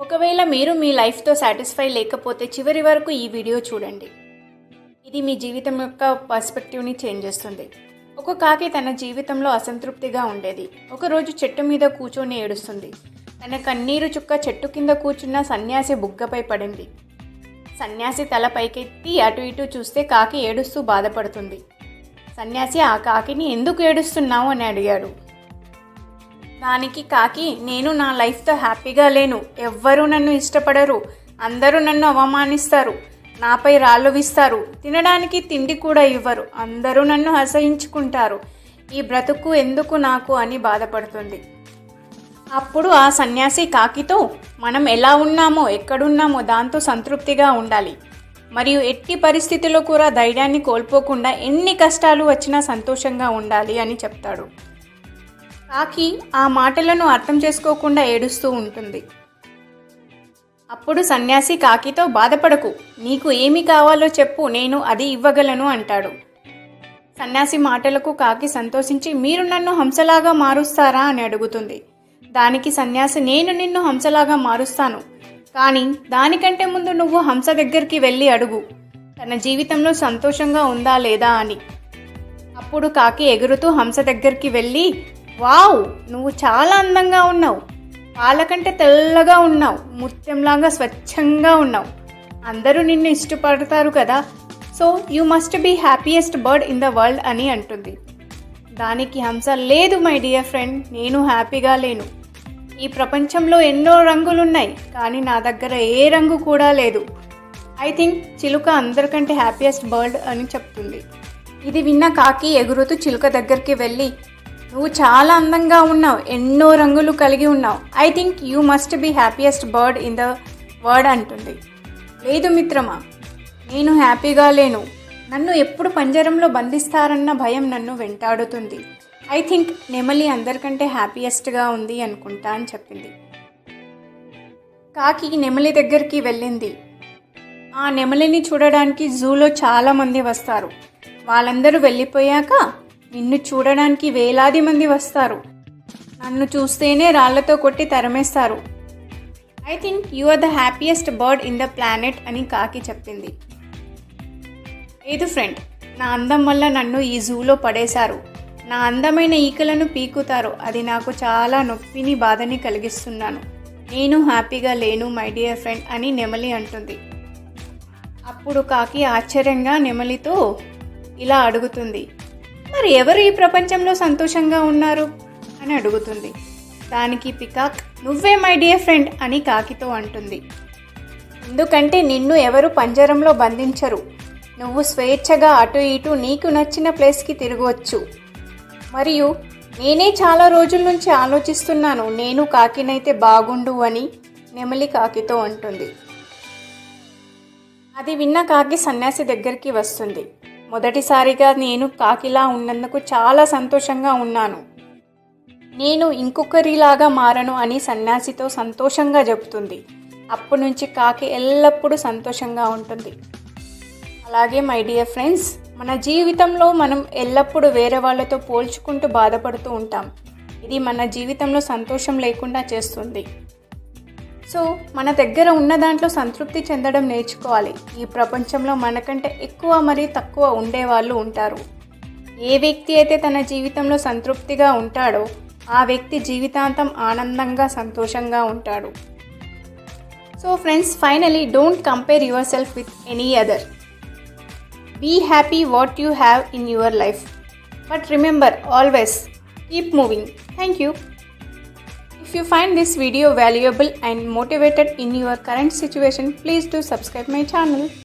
ఒకవేళ మీరు మీ లైఫ్తో సాటిస్ఫై లేకపోతే చివరి వరకు ఈ వీడియో చూడండి. ఇది మీ జీవితం యొక్క పర్స్పెక్టివ్ని చేంజ్ చేస్తుంది. ఒక కాకి తన జీవితంలో అసంతృప్తిగా ఉండేది. ఒకరోజు చెట్టు మీద కూర్చొని ఏడుస్తుంది. తన కన్నీరు చుక్క చెట్టు కింద కూర్చున్న సన్యాసి బుగ్గపై పడింది. సన్యాసి తల పైకెత్తి అటు ఇటు చూస్తే కాకి ఏడుస్తూ బాధపడుతుంది. సన్యాసి ఆ కాకిని ఎందుకు ఏడుస్తున్నావు? అని అడిగాడు. దానికి కాకి నేను నా లైఫ్తో హ్యాపీగా లేను. ఎవ్వరూ నన్ను ఇష్టపడరు. అందరూ నన్ను అవమానిస్తారు. నాపై రాళ్ళు విస్తారు. తినడానికి తిండి కూడా ఇవ్వరు. అందరూ నన్ను అసహించుకుంటారు. ఈ బ్రతుకు ఎందుకు నాకు అని బాధపడుతుంది. అప్పుడు ఆ సన్యాసి కాకితో మనం ఎలా ఉన్నామో ఎక్కడున్నామో దాంతో సంతృప్తిగా ఉండాలి. మరియు ఎట్టి పరిస్థితుల్లో కూడా ధైర్యాన్ని కోల్పోకుండా ఎన్ని కష్టాలు వచ్చినా సంతోషంగా ఉండాలి అని చెప్తాడు. కాకి ఆ మాటలను అర్థం చేసుకోకుండా ఏడుస్తూ ఉంటుంది. అప్పుడు సన్యాసి కాకితో బాధపడకు నీకు ఏమి కావాలో చెప్పు నేను అది ఇవ్వగలను అంటాడు. సన్యాసి మాటలకు కాకి సంతోషించి మీరు నన్ను హంసలాగా మారుస్తారా? అని అడుగుతుంది. దానికి సన్యాసి నేను నిన్ను హంసలాగా మారుస్తాను కానీ దానికంటే ముందు నువ్వు హంస దగ్గరికి వెళ్ళి అడుగు తన జీవితంలో సంతోషంగా ఉందా లేదా అని. అప్పుడు కాకి ఎగురుతూ హంస దగ్గరికి వెళ్ళి వావ్ నువ్వు చాలా అందంగా ఉన్నావు. పాలకంటే తెల్లగా ఉన్నావు. ముత్యంలాగా స్వచ్ఛంగా ఉన్నావు. అందరూ నిన్ను ఇష్టపడతారు కదా. So you must be happiest bird in the world అని అంటుంది. దానికి హంస లేదు మై డియర్ ఫ్రెండ్ నేను హ్యాపీగా లేను. ఈ ప్రపంచంలో ఎన్నో రంగులున్నాయి కానీ నా దగ్గర ఏ రంగు కూడా లేదు. ఐ థింక్ చిలుక అందరికంటే హ్యాపీయెస్ట్ బర్డ్ అని చెప్తుంది. ఇది విన్న కాకి ఎగురుతూ చిలుక దగ్గరికి వెళ్ళి నువ్వు చాలా అందంగా ఉన్నావు ఎన్నో రంగులు కలిగి ఉన్నావు. I think you must be happiest bird in the world అంటుంది. లేదు మిత్రమా నేను హ్యాపీగా లేను. నన్ను ఎప్పుడు పంజరంలో బంధిస్తారన్న భయం నన్ను వెంటాడుతుంది. ఐ థింక్ నెమలి అందరికంటే హ్యాపీయెస్ట్గా ఉంది అనుకుంటా అని చెప్పింది. కాకి నెమలి దగ్గరికి వెళ్ళింది. ఆ నెమలిని చూడడానికి జూలో చాలామంది వస్తారు. వాళ్ళందరూ వెళ్ళిపోయాక నిన్ను చూడడానికి వేలాది మంది వస్తారు. నన్ను చూస్తేనే రాళ్ళతో కొట్టి తరమేస్తారు. I think you are the happiest bird in the planet అని కాకి చెప్పింది. లేదు ఫ్రెండ్ నా అందం వల్ల నన్ను ఈ జూలో పడేశారు. నా అందమైన ఈకలను పీకుతారు. అది నాకు చాలా నొప్పిని బాధని కలిగిస్తున్నాను. నేను హ్యాపీగా లేను మై డియర్ ఫ్రెండ్ అని నెమలి అంటుంది. అప్పుడు కాకి ఆశ్చర్యంగా నెమలితో ఇలా అడుగుతుంది. మరి ఎవరు ఈ ప్రపంచంలో సంతోషంగా ఉన్నారు? అని అడుగుతుంది. దానికి పికాక్ నువ్వే మై డియర్ ఫ్రెండ్ అని కాకితో అంటుంది. ఎందుకంటే నిన్ను ఎవరు పంజరంలో బంధించరు. నువ్వు స్వేచ్ఛగా అటు ఇటు నీకు నచ్చిన ప్లేస్కి తిరగవచ్చు మరియు నేనే చాలా రోజుల నుంచి ఆలోచిస్తున్నాను నేను కాకినైతే బాగుండు అని నెమలి కాకితో అంటుంది. అది విన్న కాకి సన్యాసి దగ్గరికి వస్తుంది. మొదటిసారిగా నేను కాకిలా ఉన్నందుకు చాలా సంతోషంగా ఉన్నాను. నేను ఇంకొకరిలాగా మారను అని సన్యాసితో సంతోషంగా చెబుతుంది. అప్పటి నుంచి కాకి ఎల్లప్పుడూ సంతోషంగా ఉంటుంది. అలాగే మై డియర్ ఫ్రెండ్స్ మన జీవితంలో మనం ఎల్లప్పుడూ వేరే వాళ్ళతో పోల్చుకుంటూ బాధపడుతూ ఉంటాం. ఇది మన జీవితంలో సంతోషం లేకుండా చేస్తుంది. సో మన దగ్గర ఉన్న దాంట్లో సంతృప్తి చెందడం నేర్చుకోవాలి. ఈ ప్రపంచంలో మనకంటే ఎక్కువ మరియు తక్కువ ఉండేవాళ్ళు ఉంటారు. ఏ వ్యక్తి అయితే తన జీవితంలో సంతృప్తిగా ఉంటాడో ఆ వ్యక్తి జీవితాంతం ఆనందంగా సంతోషంగా ఉంటాడు. So friends finally don't compare yourself with any other. Be happy what you have in your life. But remember always keep moving. Thank you. If you find this video valuable and motivated in your current situation, please do subscribe my channel.